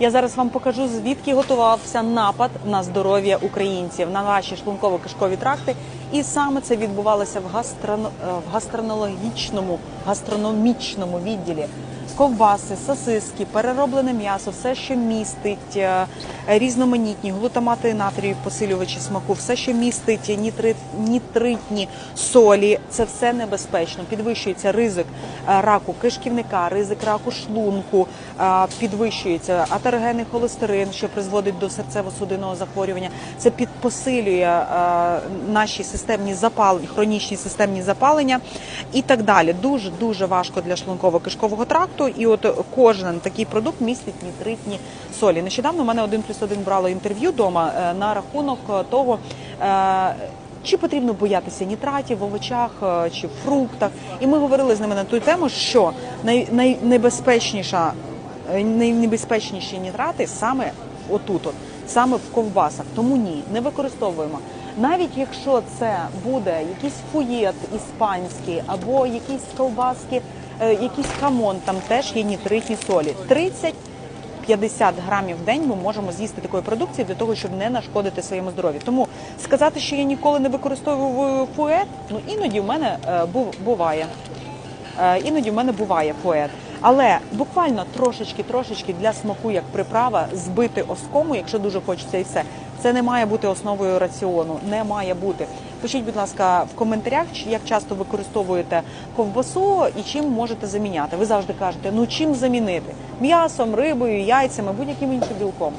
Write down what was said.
Я зараз вам покажу, звідки готувався напад на здоров'я українців на наші шлунково-кишкові тракти. І саме це відбувалося в, гастрано... е, в гастронологічному гастрономічному відділі. Ковбаси, сосиски, перероблене м'ясо, все, що містить е, різноманітні глутамати натрію, посилювачі смаку, все, що містить нітрит, нітритні солі, це все небезпечно. Підвищується ризик е, раку кишківника, ризик раку шлунку, е, підвищується атерогенний холестерин, що призводить до серцево-судинного захворювання. Це під- посилює е, наші системні запалення, хронічні системні запалення і так далі. Дуже дуже важко для шлунково-кишкового тракту. І от кожен такий продукт містить нітритні солі. Нещодавно в мене один плюс один брало інтерв'ю вдома е, на рахунок того. е, чи потрібно боятися нітратів в овочах е, чи в фруктах? І ми говорили з ними на ту тему, що най, найнебезпечніша, найнебезпечніші нітрати саме отут, от, саме в ковбасах. Тому ні, не використовуємо. Навіть якщо це буде якийсь фуєт іспанський або якісь ковбаски, е, якийсь хамон, там теж є нітритні солі. 30 50 грамів в день ми можемо з'їсти такої продукції для того, щоб не нашкодити своєму здоров'ю. Тому сказати, що я ніколи не використовую фует, ну іноді в мене е, буває. Е, Іноді в мене буває фует. Але буквально трошечки, трошечки для смаку, як приправа, збити оскому, якщо дуже хочеться, і все. Це не має бути основою раціону. Не має бути. Пишіть, будь ласка, в коментарях, як часто використовуєте ковбасу і чим можете заміняти. Ви завжди кажете, ну чим замінити? М'ясом, рибою, яйцями, будь-яким іншим білком.